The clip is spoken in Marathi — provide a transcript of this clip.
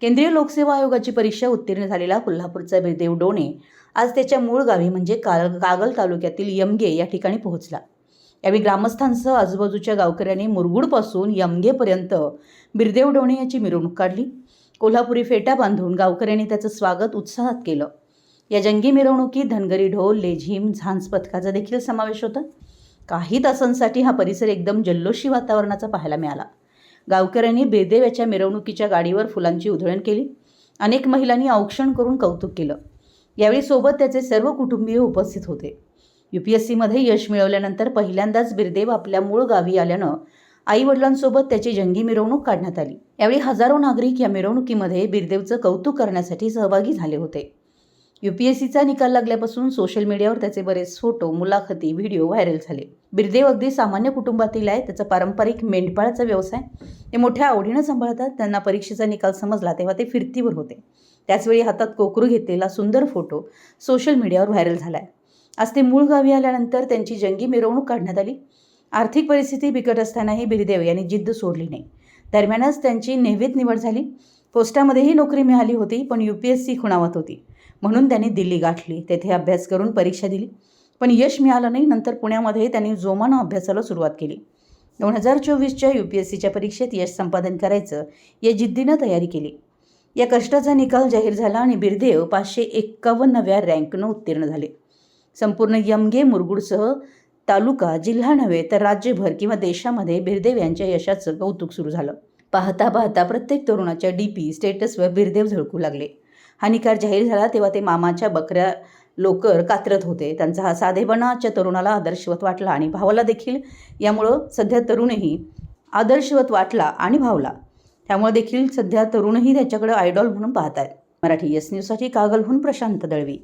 केंद्रीय लोकसेवा आयोगाची परीक्षा उत्तीर्ण झालेला कोल्हापूरचा बिरदेव डोणे आज त्याच्या मूळ गावी म्हणजे काल कागल तालुक्यातील यमगे या ठिकाणी पोहोचला. यावेळी ग्रामस्थांसह आजूबाजूच्या गावकऱ्यांनी मुरगुडपासून यमगेपर्यंत बिरदेव डोणे याची मिरवणूक काढली. कोल्हापुरी फेटा बांधून गावकऱ्यांनी त्याचं स्वागत उत्साहात केलं. या जंगी मिरवणुकीत धनगरी ढोल लेझिम झांज पथकाचा देखील समावेश होता. काही तासांसाठी हा परिसर एकदम जल्लोषी वातावरणाचा पाहायला मिळाला. गावकऱ्यांनी बेदेव्याच्या मिरवणुकीच्या गाडीवर फुलांची उधळण केली. अनेक महिलांनी औक्षण करून कौतुक केलं. यावेळी सोबत त्याचे सर्व कुटुंबीय उपस्थित होते. यू पी एस सीमध्ये यश मिळवल्यानंतर पहिल्यांदाच बिरदेव आपल्या मूळ गावी आल्यानं आई वडिलांसोबत त्याची जंगी मिरवणूक काढण्यात आली. यावेळी हजारो नागरिक या मिरवणुकीमध्ये बिरदेवचं कौतुक करण्यासाठी सहभागी झाले होते. यू पी एस सीचा निकाल लागल्यापासून सोशल मीडियावर त्याचे बरेच फोटो मुलाखती व्हिडिओ व्हायरल झाले. बिरदेव अगदी सामान्य कुटुंबातील आहे त्याचा पारंपरिक मेंढपाळाचा व्यवसाय. ते मोठ्या आवडीनं सांभाळतात त्यांना परीक्षेचा निकाल समजला तेव्हा ते फिरतीवर होते. त्याचवेळी हातात कोकरू घेतलेला सुंदर फोटो सोशल मीडियावर व्हायरल झाला आहे आज ते मूळ गावी आल्यानंतर त्यांची जंगी मिरवणूक काढण्यात आली. आर्थिक परिस्थिती बिकट असतानाही बिरदेव यांनी जिद्द सोडली नाही. दरम्यानच त्यांची नेहमीत निवड झाली. पोस्टामध्येही नोकरी मिळाली होती पण यू पी एस सी खुणावत होती. म्हणून त्यांनी दिल्ली गाठली. तेथे अभ्यास करून परीक्षा दिली. पण यश मिळालं नाही नंतर पुण्यामध्ये त्यांनी जोमानं अभ्यासाला सुरुवात केली. दोन हजार चोवीसच्या यू पी एस सीच्या परीक्षेत यश संपादन करायचं या जिद्दीनं तयारी केली. या कष्टाचा निकाल जाहीर झाला आणि बिरदेव पाचशे एक्कावन्नव्या रँकनं उत्तीर्ण झाले. संपूर्ण यमगे मुरगुडसह तालुका जिल्हा नव्हे तर राज्यभर किंवा देशामध्ये बिरदेव यांच्या यशाचं कौतुक सुरू झालं. पाहता पाहता प्रत्येक तरुणाच्या डी पी स्टेटसवर बिरदेव झळकू लागले. हा निकार जाहीर झाला तेव्हा ते मामाच्या बकऱ्या लोकर कात्रत होते. त्यांचा हा साधेपणाच्या तरुणाला आदर्शवत वाटला आणि भावाला देखील. यामुळं सध्या तरुणही आदर्शवत वाटला आणि भावला. त्यामुळे देखील सध्या तरुणही त्याच्याकडे आयडॉल म्हणून पाहत आहेत मराठी एस न्यूजसाठी कागलहून प्रशांत दळवी.